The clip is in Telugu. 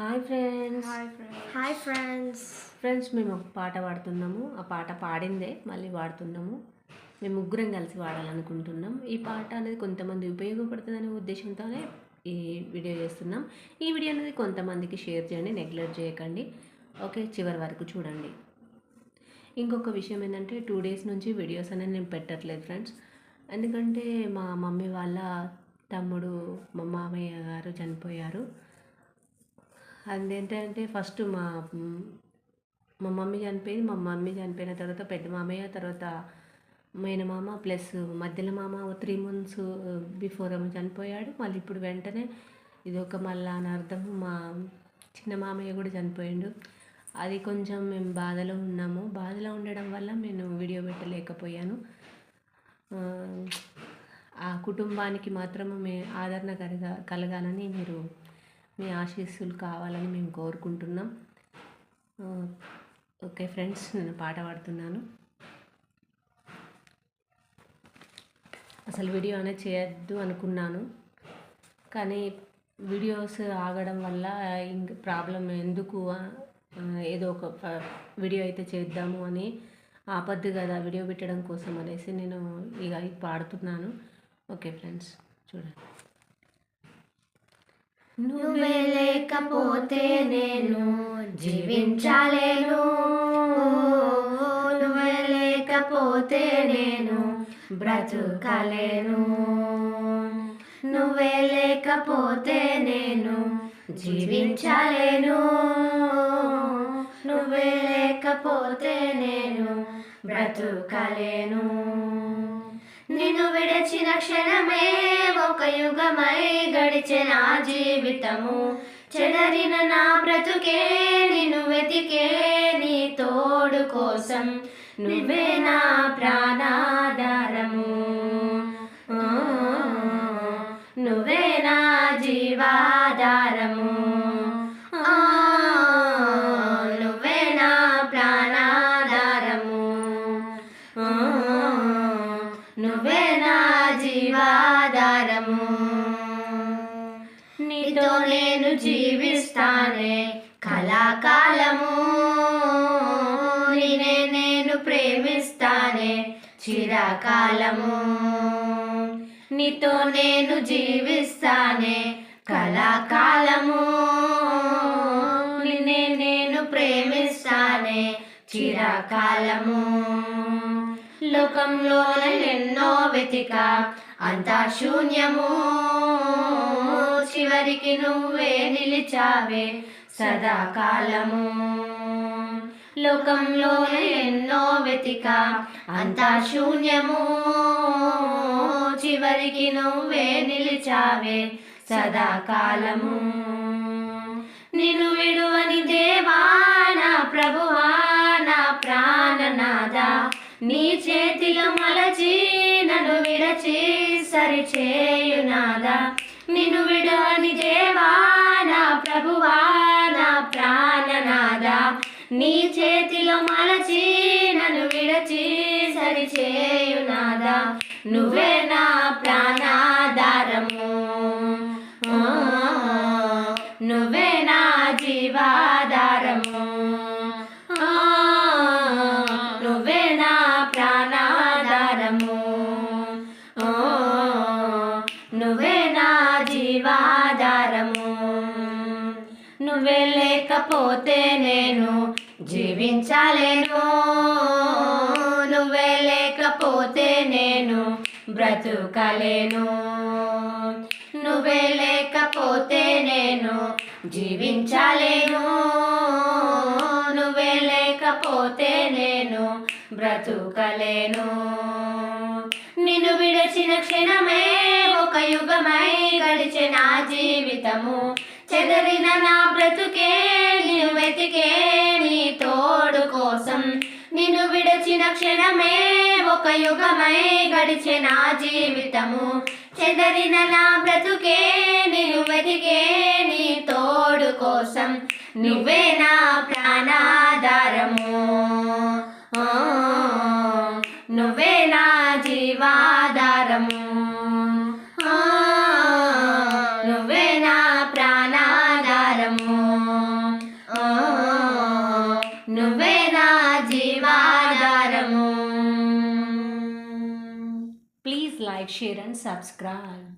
Hi friends hi friends hi friends friends మేము ఒక పాట పాడుతున్నాము. ఆ పాట పాడిందే మళ్ళీ పాడుతున్నాము మేము ముగ్గురం కలిసి పాడాలనుకుంటున్నాం ఈ పాట అనేది కొంతమంది ఉపయోగపడుతుందనే ఉద్దేశంతోనే ఈ వీడియో చేస్తున్నాం. ఈ వీడియో అనేది కొంతమందికి షేర్ చేయండి నెగ్లెక్ట్ చేయకండి. ఓకే చివరి వరకు చూడండి. ఇంకొక విషయం ఏంటంటే టూ డేస్ నుంచి వీడియోస్ అనేది నేను పెట్టట్లేదు ఫ్రెండ్స్. ఎందుకంటే మా మమ్మీ వాళ్ళ తమ్ముడు మా మామయ్య గారు చనిపోయారు. అదేంటంటే ఫస్ట్ మా మా మమ్మీ చనిపోయింది. మా మమ్మీ చనిపోయిన తర్వాత పెద్ద మామయ్య తర్వాత మేనమామ ప్లస్ మధ్యలో మామ త్రీ మంత్స్ బిఫోర్ ఏమో చనిపోయాడు. మళ్ళీ ఇప్పుడు వెంటనే ఇది ఒక మళ్ళా అని అర్థం. మా చిన్న మామయ్య కూడా చనిపోయిండు. అది కొంచెం మేము బాధలో ఉన్నాము. బాధలో ఉండడం వల్ల నేను వీడియో పెట్టలేకపోయాను. ఆ, కుటుంబానికి మాత్రము మే ఆదరణ కలగా కలగాలని మీరు మీ ఆశీస్సులు కావాలని మేము కోరుకుంటున్నాం. ఓకే ఫ్రెండ్స్ నేను పాట పాడుతున్నాను. అసలు వీడియో అనేది చేయొద్దు అనుకున్నాను. కానీ వీడియోస్ ఆగడం వల్ల ఇంక ప్రాబ్లం ఎందుకు ఏదో ఒక వీడియో అయితే చేద్దాము అని ఆపద్దు కదా వీడియో పెట్టడం కోసం అనేసి నేను ఇక ఇది పాడుతున్నాను. ఓకే ఫ్రెండ్స్ చూడండి. నువ్వే లేకపోతే నేను జీవించలేను. నువ్వే లేకపోతే నేను బ్రతుకలేను. నువ్వే లేకపోతే నేను జీవించలేను. నువ్వే లేకపోతే నేను బ్రతుకలేను. నిన్ను విడచిన క్షణమే ఒక యుగమై గడిచిన నా జీవితము. చెదరిన నా బ్రతుకే నిన్ను వెతికే నీ తోడు కోసం నువ్వే నా ప్రా నీతో నేను జీవిస్తానే. కళాకాలము నినే నేను ప్రేమిస్తానే. చిరకాలము నీతో నేను జీవిస్తానే. కళాకాలము నినే నేను ప్రేమిస్తానే. చిరకాలము లోకంలోన ఎన్నో వెతిక అంతా శూన్యము చివరికి నువ్వే నిలిచావే సదాకాలము. లోకంలో ఎన్నో వెతిక అంతా శూన్యము. చివరికి నువ్వే నిలిచావే సదాకాలము. నిన్ను విడువని దేవా నా ప్రభువా నా ప్రాణనాథ. నీ చేతిలో మలచి నన్ను విరచి సరిచేయునాదా నిన్ను విడువని దేవా నా ప్రభువా నా నీ చేతిలో మలచి నన్ను విడచి సరిచేయునాదా. నువ్వే నా ప్రాణాధారము. నువ్వే నా జీవాధారము. నువ్వే నా ప్రాణాధారము. నువ్వే జీవాధారము. నువ్వే లేకపోతే నేను జీవించలేను. నువ్వే లేకపోతే నేను బ్రతుకలేను. నువ్వే లేకపోతే నేను జీవించలేను. నువ్వే లేకపోతే నేను బ్రతుకలేను. నిన్ను గడిచిన క్షణమే ఒక యుగమై గడిచే నా జీవితము. చెదరిన నా బ్రతుకే నిన్ను వెతికే నీ తోడు కోసం. నిన్ను విడచిన క్షణమే ఒక యుగమై గడిచే నా జీవితము. చెదరిన నా బ్రతుకే నిన్ను వెతికే నీ తోడు కోసం. నువ్వే నా ప్రాణాధారము. Share and subscribe.